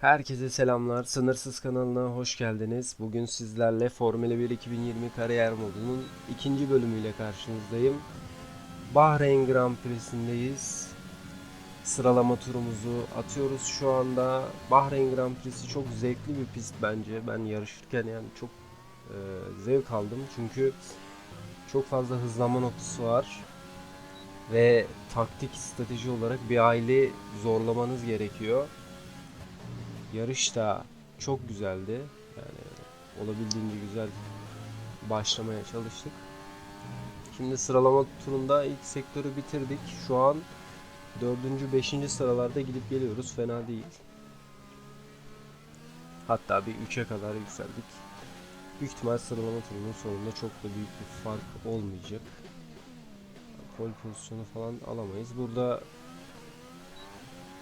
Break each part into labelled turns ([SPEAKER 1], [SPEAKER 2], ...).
[SPEAKER 1] Herkese selamlar. Sınırsız kanalına hoş geldiniz. Bugün sizlerle Formula 1 2020 kariyer modunun ikinci bölümüyle karşınızdayım. Bahreyn Grand Prix'sindeyiz. Sıralama turumuzu atıyoruz şu anda. Bahreyn Grand Prix'si çok zevkli bir pist bence. Ben yarışırken yani çok e, zevk aldım. Çünkü çok fazla hızlanma noktası var. Ve taktik strateji olarak bir aile zorlamanız gerekiyor. Yarış da çok güzeldi. Yani olabildiğince güzel başlamaya çalıştık. Şimdi sıralama turunda ilk sektörü bitirdik. Şu an 4. 5. sıralarda gidip geliyoruz. Fena değil. Hatta bir 3'e kadar yükseldik. Büyük ihtimal sıralama turunun sonunda çok da büyük bir fark olmayacak. Pol pozisyonu falan alamayız. Burada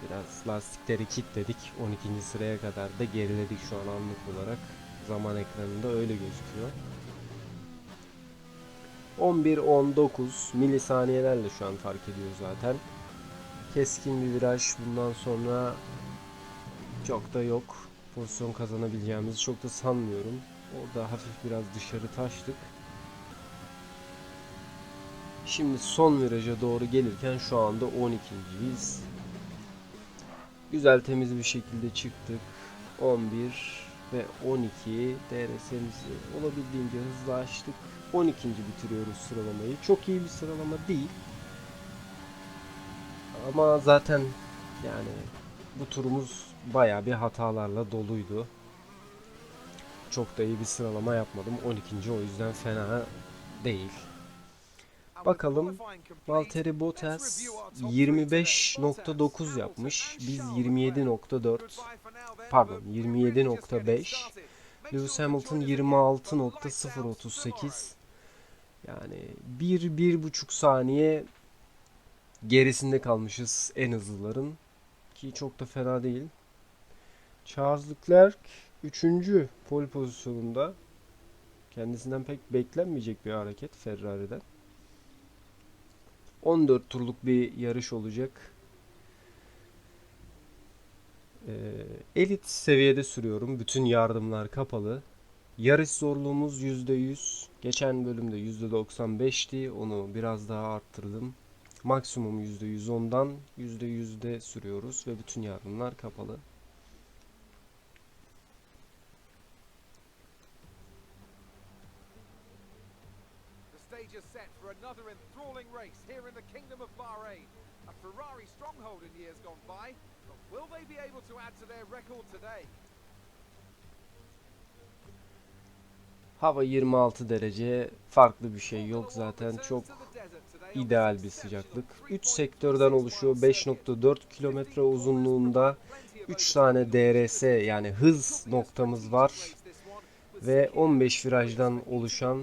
[SPEAKER 1] Biraz lastikleri kilitledik. 12. sıraya kadar da geriledik şu an anlık olarak. Zaman ekranında öyle gözüküyor. 11-19 milisaniyelerle şu an fark ediyor zaten. Keskin bir viraj bundan sonra çok da yok. Pozisyon kazanabileceğimizi çok da sanmıyorum. Orada hafif biraz dışarı taştık. Şimdi son viraja doğru gelirken şu anda 12.yiz. Güzel temiz bir şekilde çıktık. 11 ve 12 DRS'mizi olabildiğince hızlı açtık. 12. bitiriyoruz sıralamayı. Çok iyi bir sıralama değil. Ama zaten yani bu turumuz baya bir hatalarla doluydu. Çok da iyi bir sıralama yapmadım. 12. o yüzden fena değil. Bakalım Valtteri Bottas 25.9 yapmış. Biz 27.4 pardon 27.5 Lewis Hamilton 26.038 yani 1-1.5 saniye gerisinde kalmışız en hızlıların ki çok da fena değil. Charles Leclerc 3. pole pozisyonunda kendisinden pek beklenmeyecek bir hareket Ferrari'den. 14 turluk bir yarış olacak. Ee, elit seviyede sürüyorum. Bütün yardımlar kapalı. Yarış zorluğumuz %100. Geçen bölümde %95'ti. Onu biraz daha arttırdım. Maksimum %110'dan %100'de sürüyoruz ve bütün yardımlar kapalı.
[SPEAKER 2] The stage is set for another of Bahrain. A Ferrari stronghold in years gone by, but will they be able to add to their record today?
[SPEAKER 1] Hava 26 derece. Farklı bir şey yok zaten. Çok ideal bir sıcaklık. 3 sektörden oluşuyor. 5.4 kilometre uzunluğunda 3 tane DRS yani hız noktamız var ve 15 virajdan oluşan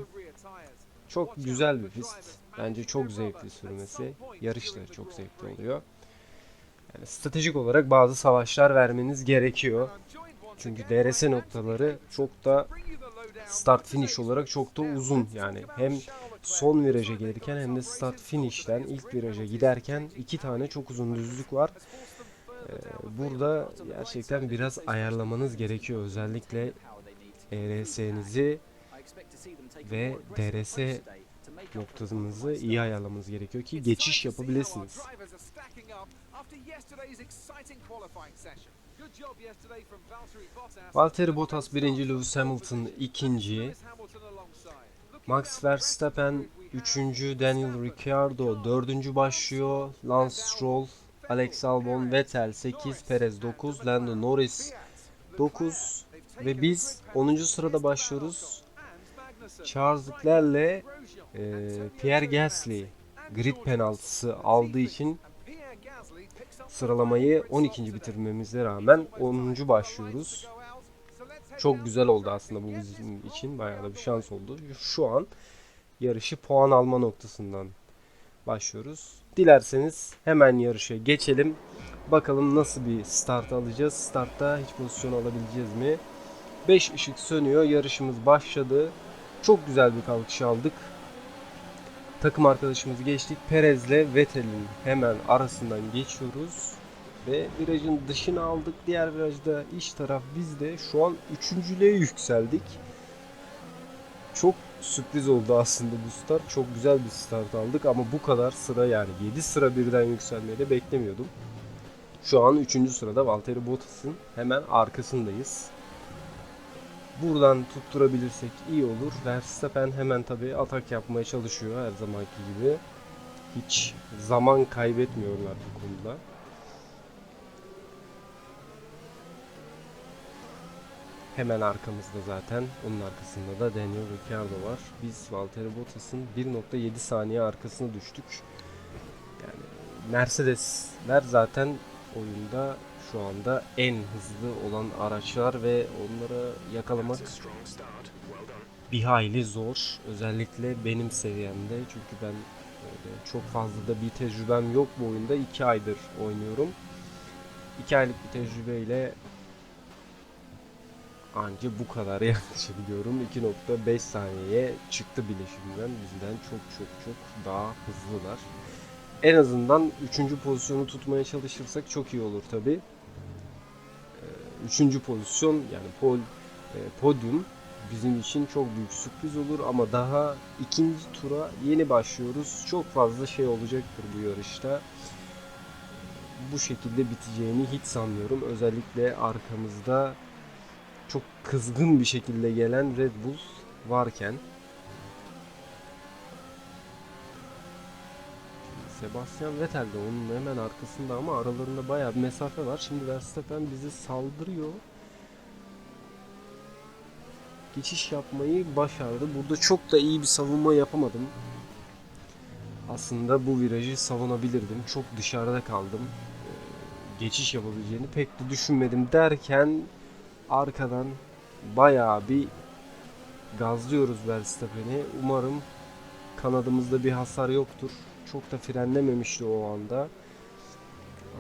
[SPEAKER 1] çok güzel bir pist. Bence çok zevkli sürmesi. Yarışları çok zevkli oluyor. Yani stratejik olarak bazı savaşlar vermeniz gerekiyor. Çünkü DRS noktaları çok da start finish olarak çok da uzun yani hem son viraja gelirken hem de start finish'ten ilk viraja giderken iki tane çok uzun düzlük var. Ee, burada gerçekten biraz ayarlamanız gerekiyor özellikle ERS'nizi ve DRS noktanızı iyi ayarlamanız gerekiyor ki geçiş yapabilirsiniz. Valtteri Bottas birinci, Lewis Hamilton ikinci, Max Verstappen üçüncü, Daniel Ricciardo dördüncü başlıyor, Lance Stroll, Alex Albon, Vettel 8, Perez 9, Lando Norris 9 ve biz 10. sırada başlıyoruz. Charles Leclerc'le e, Pierre Gasly grid penaltısı aldığı için sıralamayı 12. bitirmemize rağmen 10. başlıyoruz. Çok güzel oldu aslında bu bizim için. Bayağı da bir şans oldu. Şu an yarışı puan alma noktasından başlıyoruz. Dilerseniz hemen yarışa geçelim. Bakalım nasıl bir start alacağız. Startta hiç pozisyon alabileceğiz mi? 5 ışık sönüyor. Yarışımız başladı. Çok güzel bir kalkış aldık. Takım arkadaşımızı geçtik. Perez'le Vettel'in hemen arasından geçiyoruz. Ve virajın dışına aldık. Diğer virajda iç taraf bizde. Şu an üçüncülüğe yükseldik. Çok sürpriz oldu aslında bu start. Çok güzel bir start aldık ama bu kadar sıra yani 7 sıra birden yükselmeyi de beklemiyordum. Şu an 3. sırada Valtteri Bottas'ın hemen arkasındayız. Buradan tutturabilirsek iyi olur. Verstappen hemen tabii atak yapmaya çalışıyor her zamanki gibi. Hiç zaman kaybetmiyorlar bu konuda. Hemen arkamızda zaten. Onun arkasında da Daniel Ricciardo var. Biz Valtteri Bottas'ın 1.7 saniye arkasına düştük. Yani Mercedesler zaten oyunda şu anda en hızlı olan araçlar ve onları yakalamak bir hayli zor. Özellikle benim seviyemde. Çünkü ben öyle çok fazla da bir tecrübem yok bu oyunda. 2 aydır oynuyorum. 2 aylık bir tecrübeyle anca bu kadar yaklaşabiliyorum. 2.5 saniyeye çıktı bile şimdiden. Bizden çok çok çok daha hızlılar. En azından 3. pozisyonu tutmaya çalışırsak çok iyi olur tabi. 3. pozisyon yani pol, e, podyum bizim için çok büyük sürpriz olur ama daha ikinci tura yeni başlıyoruz. Çok fazla şey olacaktır bu yarışta. Bu şekilde biteceğini hiç sanmıyorum. Özellikle arkamızda çok kızgın bir şekilde gelen Red Bull varken Sebastian Vettel de onun hemen arkasında ama aralarında bayağı bir mesafe var. Şimdi Verstappen bizi saldırıyor. Geçiş yapmayı başardı. Burada çok da iyi bir savunma yapamadım. Aslında bu virajı savunabilirdim. Çok dışarıda kaldım. Ee, Geçiş yapabileceğini pek de düşünmedim derken arkadan bayağı bir gazlıyoruz Verstappen'i. Umarım kanadımızda bir hasar yoktur. Çok da frenlememişti o anda.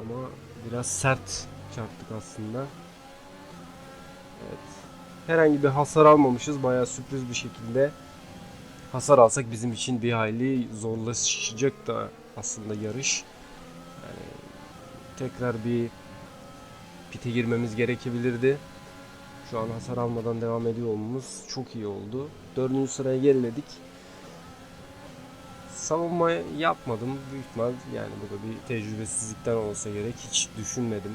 [SPEAKER 1] Ama biraz sert çarptık aslında. Evet. Herhangi bir hasar almamışız. Bayağı sürpriz bir şekilde. Hasar alsak bizim için bir hayli zorlaşacak da aslında yarış. Yani tekrar bir pite girmemiz gerekebilirdi. Şu an hasar almadan devam ediyor olmamız çok iyi oldu. Dördüncü sıraya geriledik. Savunma yapmadım. Büyük ihtimal yani bu da bir tecrübesizlikten olsa gerek. Hiç düşünmedim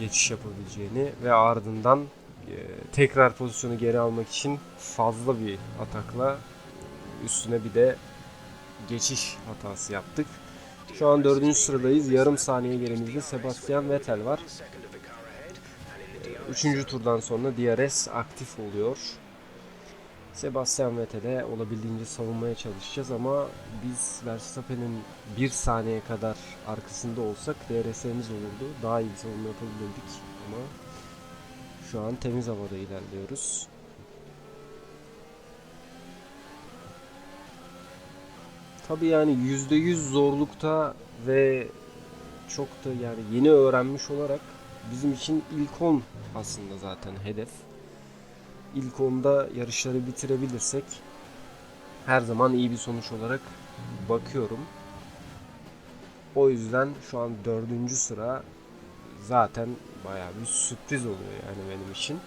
[SPEAKER 1] geçiş yapabileceğini ve ardından e, tekrar pozisyonu geri almak için fazla bir atakla üstüne bir de geçiş hatası yaptık. Şu an dördüncü sıradayız. Yarım saniye gerimizde Sebastian Vettel var. Üçüncü turdan sonra DRS aktif oluyor. Sebastian Vettel'e olabildiğince savunmaya çalışacağız ama biz Verstappen'in bir saniye kadar arkasında olsak DRS'miz olurdu. Daha iyi savunma yapabilirdik ama şu an temiz havada ilerliyoruz. Tabii yani %100 zorlukta ve çok da yani yeni öğrenmiş olarak bizim için ilk 10 aslında zaten hedef. İlk 10'da yarışları bitirebilirsek her zaman iyi bir sonuç olarak bakıyorum. O yüzden şu an dördüncü sıra zaten bayağı bir sürpriz oluyor yani benim için.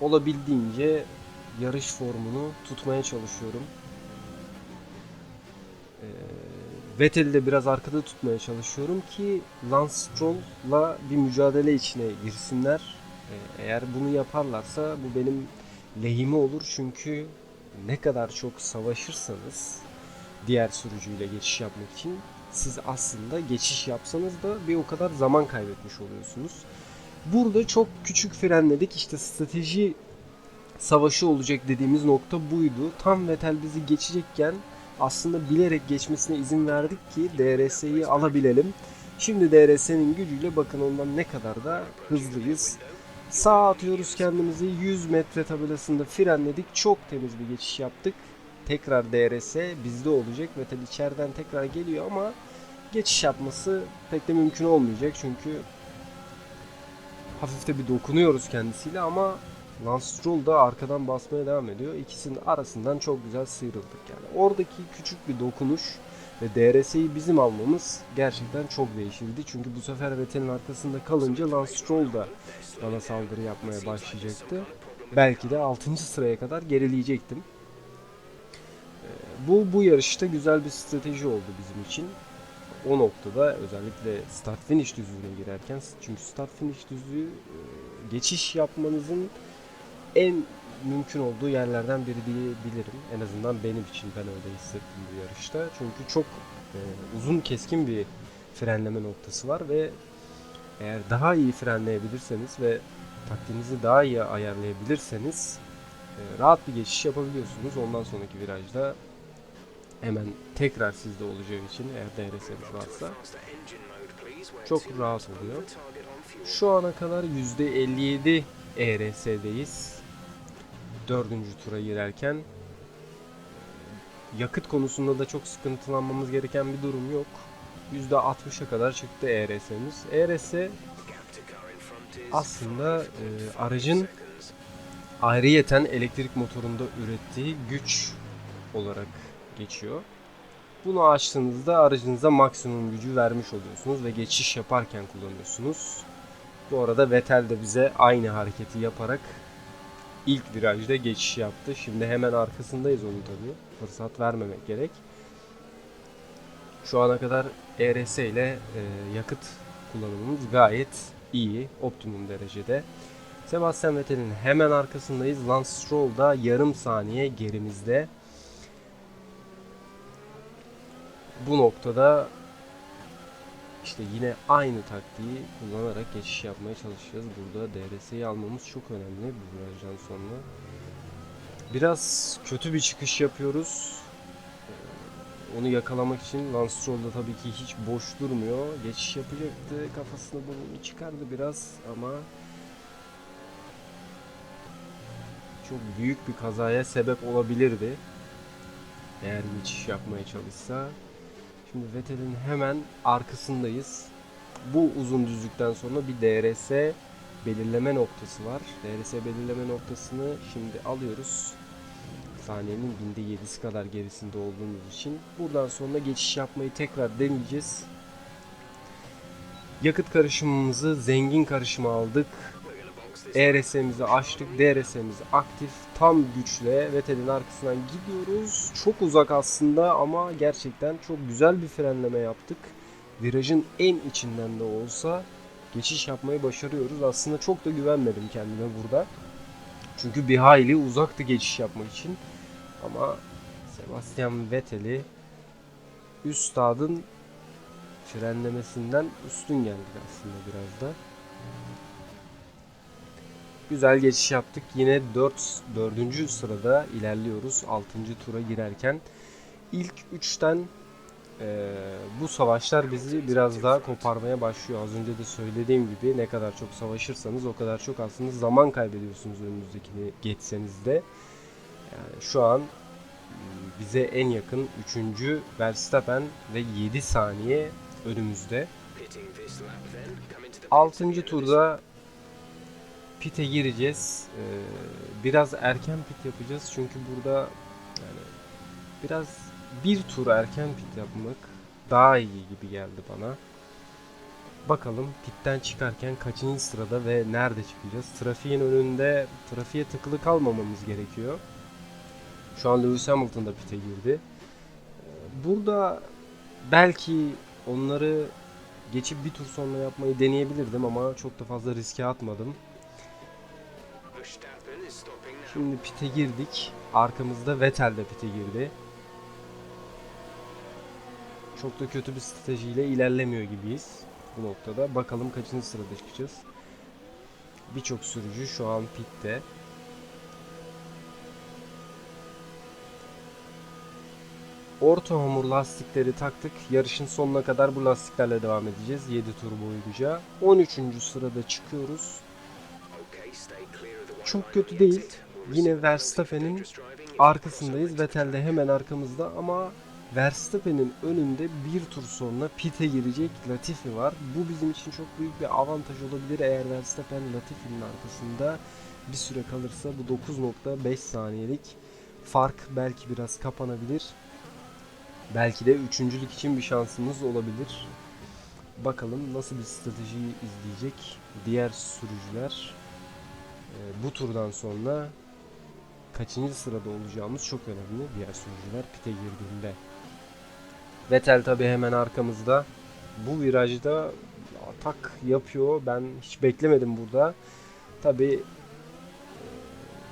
[SPEAKER 1] Olabildiğince yarış formunu tutmaya çalışıyorum. Ee, Vettel'i de biraz arkada tutmaya çalışıyorum ki Lance Stroll'la bir mücadele içine girsinler. Ee, Eğer bunu yaparlarsa bu benim lehime olur çünkü ne kadar çok savaşırsanız diğer sürücüyle geçiş yapmak için siz aslında geçiş yapsanız da bir o kadar zaman kaybetmiş oluyorsunuz. Burada çok küçük frenledik. İşte strateji savaşı olacak dediğimiz nokta buydu. Tam Vettel bizi geçecekken aslında bilerek geçmesine izin verdik ki DRS'yi alabilelim. Şimdi DRS'nin gücüyle bakın ondan ne kadar da hızlıyız. Sağa atıyoruz kendimizi 100 metre tabelasında frenledik. Çok temiz bir geçiş yaptık. Tekrar DRS bizde olacak. Vettel içeriden tekrar geliyor ama geçiş yapması pek de mümkün olmayacak. Çünkü hafif de bir dokunuyoruz kendisiyle ama Lance Stroll da arkadan basmaya devam ediyor. İkisinin arasından çok güzel sıyrıldık yani. Oradaki küçük bir dokunuş ve DRS'yi bizim almamız gerçekten çok değişirdi. Çünkü bu sefer Vettel'in arkasında kalınca Lance Stroll da bana saldırı yapmaya başlayacaktı. Belki de 6. sıraya kadar gerileyecektim. Ee, Bu bu yarışta güzel bir strateji oldu bizim için. O noktada özellikle start finish düzlüğüne girerken çünkü start finish düzlüğü e, geçiş yapmanızın en mümkün olduğu yerlerden biri diyebilirim. En azından benim için ben öyle hissettim bu yarışta. Çünkü çok e, uzun keskin bir frenleme noktası var ve eğer daha iyi frenleyebilirseniz ve taktiğinizi daha iyi ayarlayabilirseniz e, rahat bir geçiş yapabiliyorsunuz. Ondan sonraki virajda hemen tekrar sizde olacağı için eğer DRS'niz varsa çok rahat oluyor. Şu ana kadar %57 ERS'deyiz. Dördüncü tura girerken yakıt konusunda da çok sıkıntılanmamız gereken bir durum yok. %60'a kadar çıktı ERS'miz. ERS aslında e, aracın ayrıyeten elektrik motorunda ürettiği güç olarak geçiyor. Bunu açtığınızda aracınıza maksimum gücü vermiş oluyorsunuz ve geçiş yaparken kullanıyorsunuz. Bu arada Vettel de bize aynı hareketi yaparak ilk virajda geçiş yaptı. Şimdi hemen arkasındayız onun tabii. Fırsat vermemek gerek. Şu ana kadar ERS ile e, yakıt kullanımımız gayet iyi, optimum derecede. Sebastian Vettel'in hemen arkasındayız. Lance Stroll da yarım saniye gerimizde. Bu noktada işte yine aynı taktiği kullanarak geçiş yapmaya çalışacağız. Burada DRS'yi almamız çok önemli bu virajdan sonra. Biraz kötü bir çıkış yapıyoruz. Ee, Onu yakalamak için Lance Stroll da tabii ki hiç boş durmuyor. Geçiş yapacaktı. Kafasını burnunu çıkardı biraz ama çok büyük bir kazaya sebep olabilirdi. Eğer geçiş yapmaya çalışsa. Şimdi Vettel'in hemen arkasındayız. Bu uzun düzlükten sonra bir DRS belirleme noktası var. DRS belirleme noktasını şimdi alıyoruz. Saniyenin binde yedisi kadar gerisinde olduğumuz için. Buradan sonra geçiş yapmayı tekrar deneyeceğiz. Yakıt karışımımızı zengin karışıma aldık. ERS'mizi açtık. DRS'miz aktif. Tam güçle Vettel'in arkasından gidiyoruz. Çok uzak aslında ama gerçekten çok güzel bir frenleme yaptık. Virajın en içinden de olsa geçiş yapmayı başarıyoruz. Aslında çok da güvenmedim kendime burada. Çünkü bir hayli uzaktı geçiş yapmak için. Ama Sebastian Vettel'i üstadın frenlemesinden üstün geldik aslında biraz da. Güzel geçiş yaptık. Yine 4 4. sırada ilerliyoruz 6. tura girerken. İlk 3'ten bu savaşlar bizi biraz daha koparmaya başlıyor. Az önce de söylediğim gibi ne kadar çok savaşırsanız o kadar çok aslında zaman kaybediyorsunuz önünüzdekini geçseniz de. Yani şu an bize en yakın 3. Verstappen ve 7 saniye önümüzde. 6. turda pite gireceğiz. Ee, biraz erken pit yapacağız çünkü burada yani biraz bir tur erken pit yapmak daha iyi gibi geldi bana. Bakalım pitten çıkarken kaçıncı sırada ve nerede çıkacağız? Trafiğin önünde trafiğe tıkılı kalmamamız gerekiyor. Şu an Lewis Hamilton da pite girdi. Ee, Burada belki onları geçip bir tur sonra yapmayı deneyebilirdim ama çok da fazla riske atmadım. Şimdi pite girdik. Arkamızda Vettel de pite girdi. Çok da kötü bir stratejiyle ilerlemiyor gibiyiz bu noktada. Bakalım kaçıncı sırada çıkacağız. Birçok sürücü şu an pitte. Orta hamur lastikleri taktık. Yarışın sonuna kadar bu lastiklerle devam edeceğiz. 7 tur boyunca. 13. sırada çıkıyoruz. Çok kötü değil. Yine Verstappen'in arkasındayız. Vettel de hemen arkamızda ama Verstappen'in önünde bir tur sonra pite girecek Latifi var. Bu bizim için çok büyük bir avantaj olabilir eğer Verstappen Latifi'nin arkasında bir süre kalırsa bu 9.5 saniyelik fark belki biraz kapanabilir. Belki de üçüncülük için bir şansımız olabilir. Bakalım nasıl bir strateji izleyecek diğer sürücüler. Ee, bu turdan sonra kaçıncı sırada olacağımız çok önemli diğer sürücüler pite girdiğinde. Vettel tabi hemen arkamızda. Bu virajda atak yapıyor. Ben hiç beklemedim burada. Tabi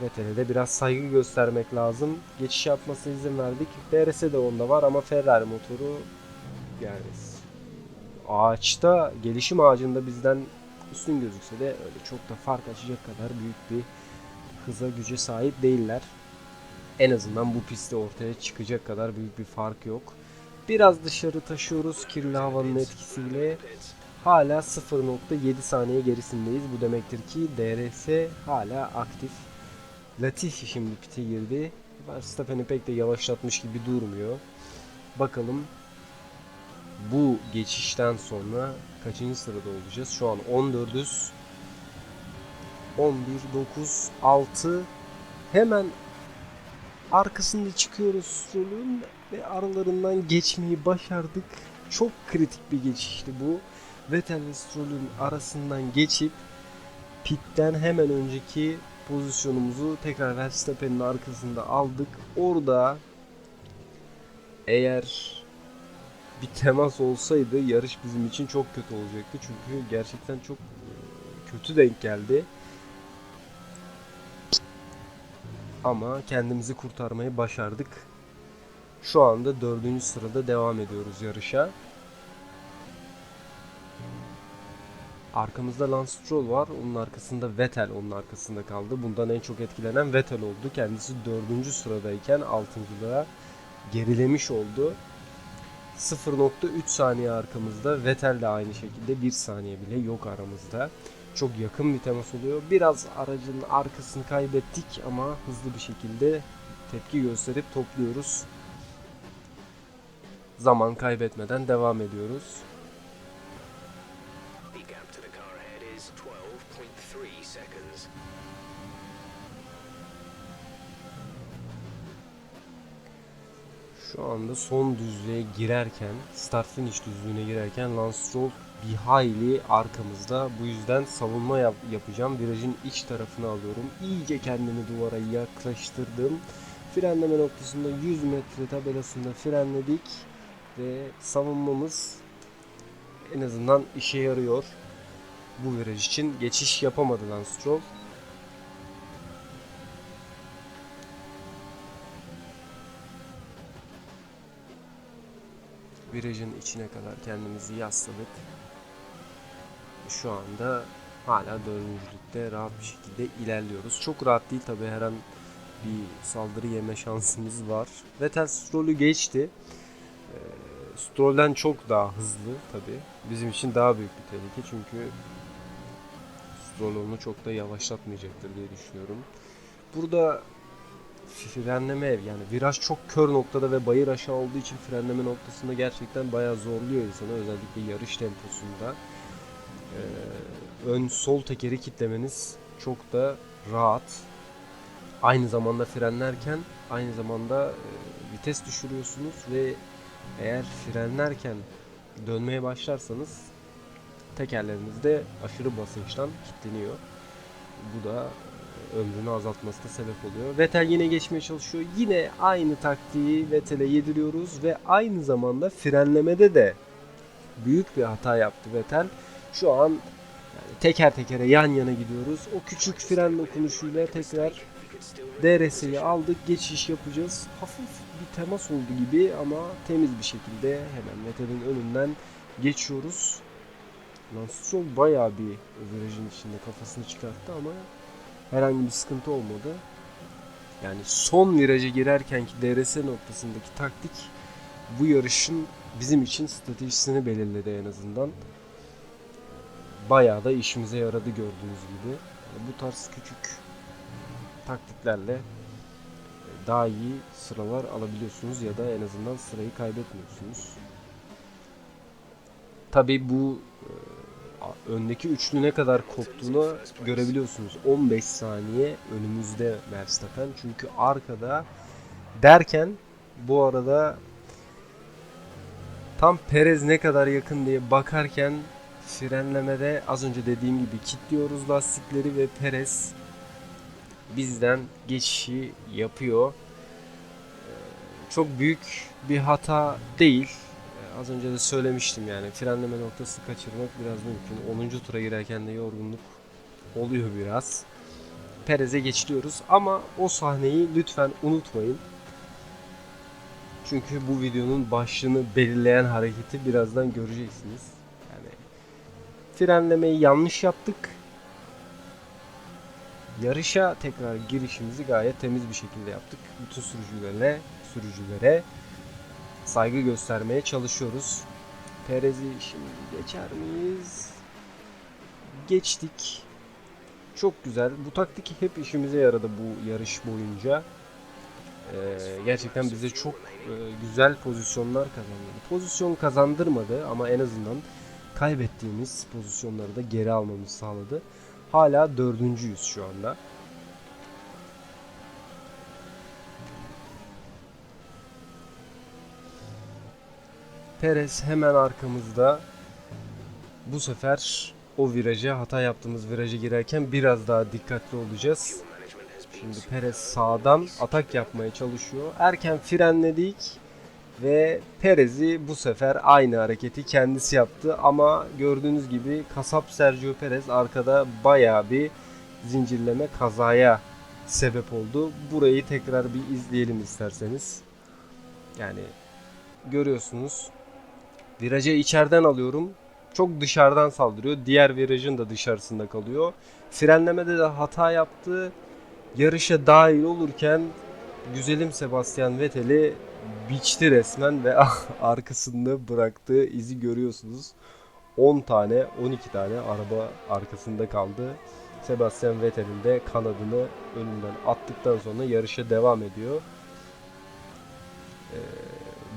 [SPEAKER 1] Vettel'e de biraz saygı göstermek lazım. Geçiş yapmasına izin verdik. DRS de onda var ama Ferrari motoru yani ağaçta gelişim ağacında bizden üstün gözükse de öyle çok da fark açacak kadar büyük bir hıza güce sahip değiller. En azından bu pistte ortaya çıkacak kadar büyük bir fark yok. Biraz dışarı taşıyoruz kirli havanın etkisiyle. Hala 0.7 saniye gerisindeyiz. Bu demektir ki DRS hala aktif. Latifi şimdi pite girdi. Verstappen'i pek de yavaşlatmış gibi durmuyor. Bakalım bu geçişten sonra kaçıncı sırada olacağız? Şu an 14'üz. 11, 9, 6 hemen arkasında çıkıyoruz Stroll'ün ve aralarından geçmeyi başardık. Çok kritik bir geçişti bu. Vettel ve Stroll'ün arasından geçip pitten hemen önceki pozisyonumuzu tekrar Verstappen'in arkasında aldık. Orada eğer bir temas olsaydı yarış bizim için çok kötü olacaktı. Çünkü gerçekten çok e, kötü denk geldi. Ama kendimizi kurtarmayı başardık. Şu anda dördüncü sırada devam ediyoruz yarışa. Arkamızda Lance Stroll var. Onun arkasında Vettel onun arkasında kaldı. Bundan en çok etkilenen Vettel oldu. Kendisi dördüncü sıradayken altıncılığa gerilemiş oldu. 0.3 saniye arkamızda. Vettel de aynı şekilde 1 saniye bile yok aramızda. Çok yakın bir temas oluyor. Biraz aracın arkasını kaybettik ama hızlı bir şekilde tepki gösterip topluyoruz. Zaman kaybetmeden devam ediyoruz.
[SPEAKER 3] The gap to the car ahead is 12.3 seconds.
[SPEAKER 1] Şu anda son düzlüğe girerken, start finish düzlüğüne girerken Lance Stroll bir hayli arkamızda. Bu yüzden savunma yap- yapacağım. Virajın iç tarafını alıyorum. İyice kendimi duvara yaklaştırdım. Frenleme noktasında 100 metre tabelasında frenledik ve savunmamız en azından işe yarıyor. Bu viraj için geçiş yapamadı Lance Stroll. Virajın içine kadar kendimizi yasladık. Şu anda hala dördüncülükte rahat bir şekilde ilerliyoruz. Çok rahat değil tabi her an bir saldırı yeme şansımız var. Vettel Stroll'ü geçti. Ee, Stroll'den çok daha hızlı tabi. Bizim için daha büyük bir tehlike çünkü Stroll onu çok da yavaşlatmayacaktır diye düşünüyorum. Burada frenleme yani viraj çok kör noktada ve bayır aşağı olduğu için frenleme noktasında gerçekten bayağı zorluyor insanı özellikle yarış temposunda. Ee, ön sol tekeri kitlemeniz çok da rahat. Aynı zamanda frenlerken aynı zamanda e, vites düşürüyorsunuz ve eğer frenlerken dönmeye başlarsanız tekerleriniz de aşırı basınçtan kilitleniyor. Bu da ömrünü azaltmasına sebep oluyor. Vettel yine geçmeye çalışıyor. Yine aynı taktiği Vettel'e yediriyoruz ve aynı zamanda frenlemede de büyük bir hata yaptı Vettel. Şu an yani teker tekere yan yana gidiyoruz. O küçük fren dokunuşuyla tekrar DRS'yi aldık. Geçiş yapacağız. Hafif bir temas oldu gibi ama temiz bir şekilde hemen Vettel'in önünden geçiyoruz. Lance Stroll bayağı bir virajın içinde kafasını çıkarttı ama herhangi bir sıkıntı olmadı. Yani son viraja girerkenki DRS noktasındaki taktik bu yarışın bizim için stratejisini belirledi en azından. Bayağı da işimize yaradı gördüğünüz gibi. Bu tarz küçük taktiklerle daha iyi sıralar alabiliyorsunuz ya da en azından sırayı kaybetmiyorsunuz. Tabii bu e, öndeki üçlü ne kadar koptuğunu görebiliyorsunuz. 15 saniye önümüzde Verstappen. Çünkü arkada derken bu arada tam Perez ne kadar yakın diye bakarken frenlemede az önce dediğim gibi kilitliyoruz lastikleri ve Perez bizden geçişi yapıyor. Ee, Çok büyük bir hata değil. Az önce de söylemiştim yani frenleme noktası kaçırmak biraz mümkün. 10. tura girerken de yorgunluk oluyor biraz. Perez'e geçiyoruz ama o sahneyi lütfen unutmayın. Çünkü bu videonun başlığını belirleyen hareketi birazdan göreceksiniz. Yani frenlemeyi yanlış yaptık. Yarışa tekrar girişimizi gayet temiz bir şekilde yaptık. Bütün sürücülere, sürücülere saygı göstermeye çalışıyoruz. Perez'i şimdi geçer miyiz? Geçtik. Çok güzel. Bu taktik hep işimize yaradı bu yarış boyunca. Ee, gerçekten bize çok e, güzel pozisyonlar kazandırdı. Pozisyon kazandırmadı ama en azından kaybettiğimiz pozisyonları da geri almamızı sağladı. Hala dördüncüyüz şu anda. Perez hemen arkamızda. Bu sefer o viraja, hata yaptığımız viraja girerken biraz daha dikkatli olacağız. Şimdi Perez sağdan atak yapmaya çalışıyor. Erken frenledik ve Perez'i bu sefer aynı hareketi kendisi yaptı ama gördüğünüz gibi kasap Sergio Perez arkada bayağı bir zincirleme kazaya sebep oldu. Burayı tekrar bir izleyelim isterseniz. Yani görüyorsunuz virajı içeriden alıyorum. Çok dışarıdan saldırıyor. Diğer virajın da dışarısında kalıyor. Frenlemede de hata yaptı yarışa dahil olurken güzelim Sebastian Vettel'i biçti resmen ve arkasında bıraktığı izi görüyorsunuz. 10 tane 12 tane araba arkasında kaldı. Sebastian Vettel'in de kanadını önünden attıktan sonra yarışa devam ediyor. Ee,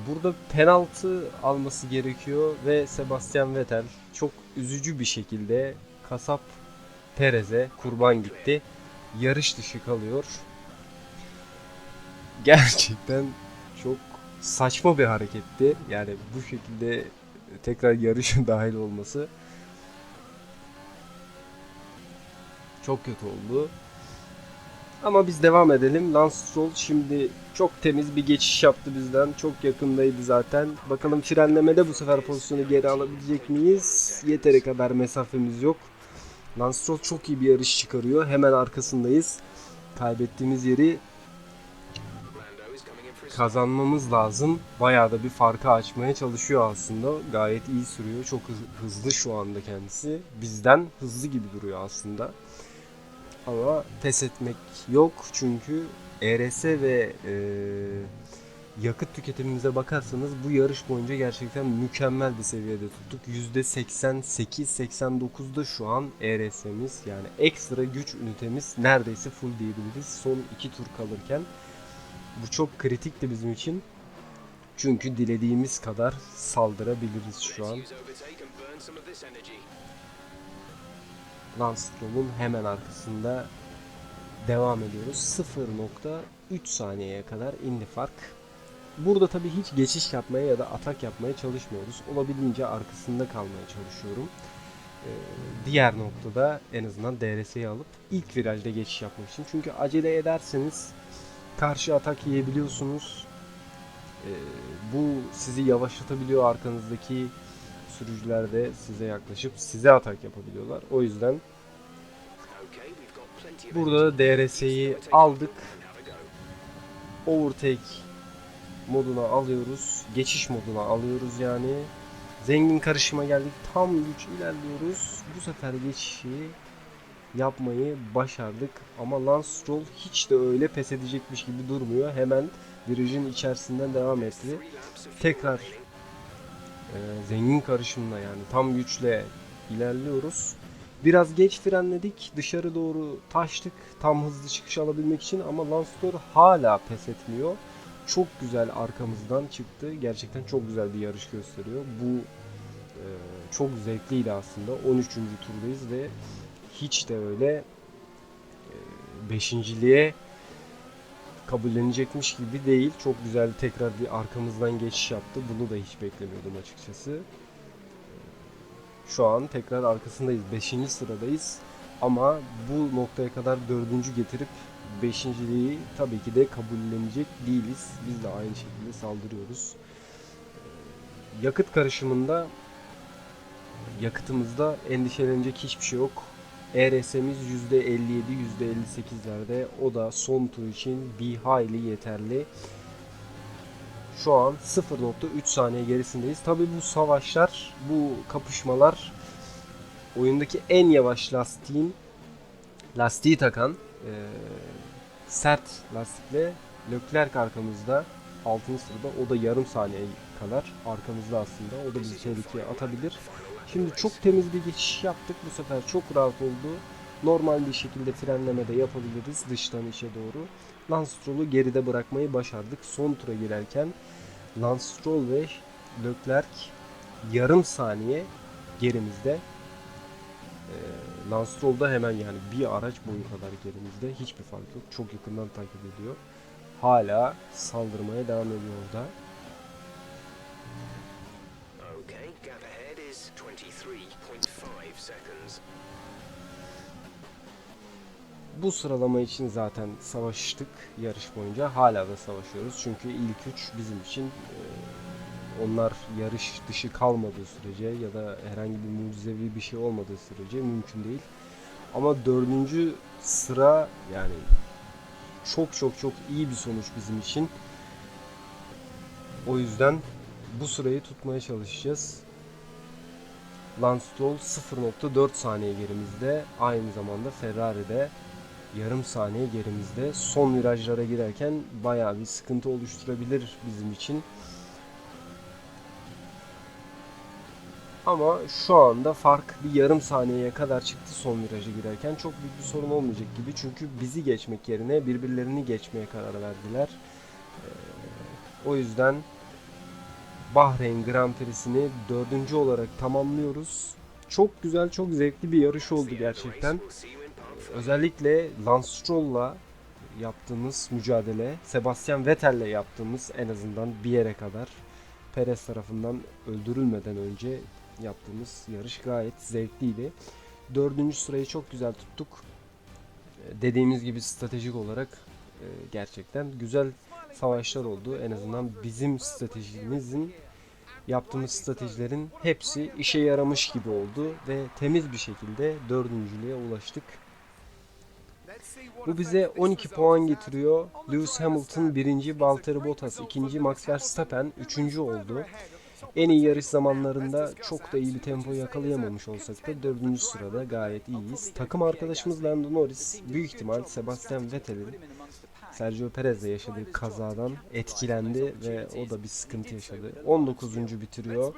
[SPEAKER 1] burada penaltı alması gerekiyor ve Sebastian Vettel çok üzücü bir şekilde kasap Perez'e kurban gitti yarış dışı kalıyor. Gerçekten çok saçma bir hareketti. Yani bu şekilde tekrar yarışın dahil olması çok kötü oldu. Ama biz devam edelim. Lance Stroll şimdi çok temiz bir geçiş yaptı bizden. Çok yakındaydı zaten. Bakalım frenlemede bu sefer pozisyonu geri alabilecek miyiz? Yeteri kadar mesafemiz yok. Lance Stroll çok iyi bir yarış çıkarıyor. Hemen arkasındayız. Kaybettiğimiz yeri kazanmamız lazım. Bayağı da bir farkı açmaya çalışıyor aslında. Gayet iyi sürüyor. Çok hız- hızlı şu anda kendisi. Bizden hızlı gibi duruyor aslında. Ama pes etmek yok çünkü ERS ve e, yakıt tüketimimize bakarsanız bu yarış boyunca gerçekten mükemmel bir seviyede tuttuk. %88-89'da şu an ERS'miz yani ekstra güç ünitemiz neredeyse full diyebiliriz son iki tur kalırken. Bu çok kritikti bizim için. Çünkü dilediğimiz kadar saldırabiliriz şu an. Stroll'un hemen arkasında devam ediyoruz. 0.3 saniyeye kadar indi fark. Burada tabii hiç geçiş yapmaya ya da atak yapmaya çalışmıyoruz. Olabildiğince arkasında kalmaya çalışıyorum. Ee, diğer noktada en azından DRS'yi alıp ilk virajda geçiş yapmak için. Çünkü acele ederseniz karşı atak yiyebiliyorsunuz. Ee, bu sizi yavaşlatabiliyor arkanızdaki sürücüler de size yaklaşıp size atak yapabiliyorlar. O yüzden burada DRS'yi aldık. Overtake moduna alıyoruz. Geçiş moduna alıyoruz yani. Zengin karışıma geldik. Tam güç ilerliyoruz. Bu sefer geçişi yapmayı başardık. Ama Lance Stroll hiç de öyle pes edecekmiş gibi durmuyor. Hemen virajın içerisinden devam etti. Tekrar zengin karışımla yani tam güçle ilerliyoruz. Biraz geç frenledik. Dışarı doğru taştık tam hızlı çıkış alabilmek için ama Stroll hala pes etmiyor. Çok güzel arkamızdan çıktı. Gerçekten çok güzel bir yarış gösteriyor. Bu Ee, çok zevkliydi aslında. 13. turdayız ve hiç de öyle e, beşinciliğe kabullenecekmiş gibi değil. Çok güzel tekrar bir arkamızdan geçiş yaptı. Bunu da hiç beklemiyordum açıkçası. Şu an tekrar arkasındayız. 5. sıradayız. Ama bu noktaya kadar dördüncü getirip beşinciliği tabii ki de kabullenecek değiliz. Biz de aynı şekilde saldırıyoruz. Ee, Yakıt karışımında yakıtımızda endişelenecek hiçbir şey yok. ERS'miz %57, %58'lerde. O da son tur için bir hayli yeterli. Şu an 0.3 saniye gerisindeyiz. Tabi bu savaşlar, bu kapışmalar oyundaki en yavaş lastiğin lastiği takan eee, sert lastikle Leclerc arkamızda 6. sırada o da yarım saniye kadar arkamızda aslında o da bizi tehlikeye atabilir. Şimdi çok temiz bir geçiş yaptık bu sefer çok rahat oldu. Normal bir şekilde frenleme de yapabiliriz dıştan içe doğru. Lance Stroll'u geride bırakmayı başardık. Son tura girerken Lance Stroll ve Leclerc yarım saniye gerimizde. Ee, Lance Stroll da hemen yani bir araç boyu kadar gerimizde. Hiçbir fark yok. Çok yakından takip ediyor. Hala saldırmaya devam ediyor orada.
[SPEAKER 3] Seconds.
[SPEAKER 1] Bu sıralama için zaten savaştık yarış boyunca. Hala da savaşıyoruz. Çünkü ilk üç bizim için e, onlar yarış dışı kalmadığı sürece ya da herhangi bir mucizevi bir şey olmadığı sürece mümkün değil. Ama dördüncü sıra yani çok çok çok iyi bir sonuç bizim için. O yüzden bu sırayı tutmaya çalışacağız. Lance Stroll 0.4 saniye gerimizde. Aynı zamanda Ferrari'de yarım saniye gerimizde. Son virajlara girerken bayağı bir sıkıntı oluşturabilir bizim için. Ama şu anda fark bir yarım saniyeye kadar çıktı son viraja girerken. Çok büyük bir sorun olmayacak gibi. Çünkü bizi geçmek yerine birbirlerini geçmeye karar verdiler. Ee, o yüzden Bahreyn Grand Prix'sini dördüncü olarak tamamlıyoruz. Çok güzel, çok zevkli bir yarış oldu gerçekten. Özellikle Lance Stroll'la yaptığımız mücadele, Sebastian Vettel'le yaptığımız en azından bir yere kadar Perez tarafından öldürülmeden önce yaptığımız yarış gayet zevkliydi. Dördüncü sırayı çok güzel tuttuk. Dediğimiz gibi stratejik olarak e, gerçekten güzel savaşlar oldu. En azından bizim stratejimizin yaptığımız stratejilerin hepsi işe yaramış gibi oldu ve temiz bir şekilde dördüncülüğe ulaştık. Bu bize 12 puan getiriyor. Lewis Hamilton birinci, Valtteri Bottas ikinci, Max Verstappen üçüncü oldu. En iyi yarış zamanlarında çok da iyi bir tempo yakalayamamış olsak da dördüncü sırada gayet iyiyiz. Takım arkadaşımız Lando Norris büyük ihtimal Sebastian Vettel'in Sergio Perez'le yaşadığı kazadan etkilendi ve o da bir sıkıntı yaşadı. 19. bitiriyor.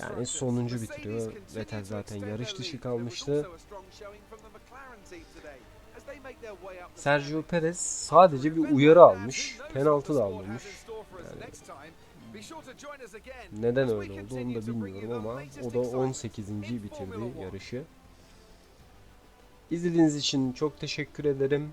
[SPEAKER 1] Yani sonuncu bitiriyor. Vettel zaten yarış dışı kalmıştı. Sergio Perez sadece bir uyarı almış. Penaltı da almamış. Yani neden öyle oldu onu da bilmiyorum ama o da 18. bitirdi yarışı. İzlediğiniz için çok teşekkür ederim.